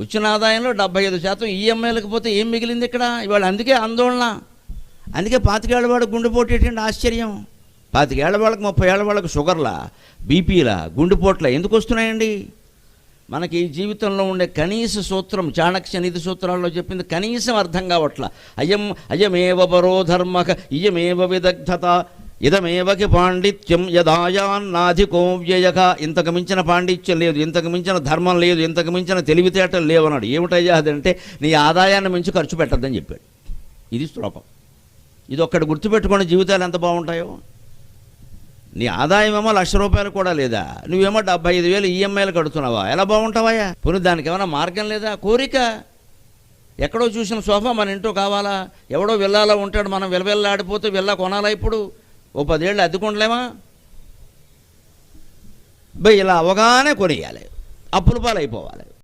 వచ్చిన ఆదాయంలో డెబ్బై ఐదు శాతం ఈఎంఐలకు పోతే ఏం మిగిలింది ఇక్కడ? ఇవాళ అందుకే ఆందోళన. అందుకే పాతికేళ్ళ వాడికి గుండెపోటు ఏంటంటే ఆశ్చర్యం. పాతికేళ్ళ వాళ్ళకి ముప్పై ఏళ్ళ వాళ్ళకి షుగర్లా బీపీలా గుండెపోట్ల ఎందుకు వస్తున్నాయండి? మనకి ఈ జీవితంలో ఉండే కనీస సూత్రం చాణక్య నిధి సూత్రాల్లో చెప్పింది కనీసం అర్థం కావట్ల. అయం అయమేవ పరోధర్మక ఇయమేవ విదగ్ధత ఇదమేవకి పాండిత్యం యదాయాన్నాధికో వ్యయక ఇంతకు మించిన పాండిత్యం లేదు ఇంతకు మించిన ధర్మం లేదు ఇంతకు మించిన తెలివితేటలు లేవు అన్నాడు. ఏమిటయ్యా అదంటే నీ ఆదాయాన్ని మించి ఖర్చు పెట్టద్దని చెప్పాడు. ఇది శ్లోకం ఇది ఒక్కటి గుర్తుపెట్టుకుని జీవితాలు ఎంత బాగుంటాయో. నీ ఆదాయం ఏమో లక్ష రూపాయలు కూడా లేదా? నువ్వేమో డెబ్బై ఐదు వేలు ఈఎంఐలు కడుతున్నావా? ఎలా బాగుంటావా పోనీ దానికి ఏమైనా మార్గం లేదా? కోరిక? ఎక్కడో చూసిన సోఫా మన ఇంట్లో కావాలా? ఎవడో వెళ్ళాలా ఉంటాడు మనం విలవెల్లాడిపోతే వెళ్ళా కొనాలా ఇప్పుడు? ఓ పదేళ్ళు అద్దెకుండలేమా? బై ఇలా అవగానే కొనియాలి. అప్పుల పాలైపోవాలి. అయిపోవాలి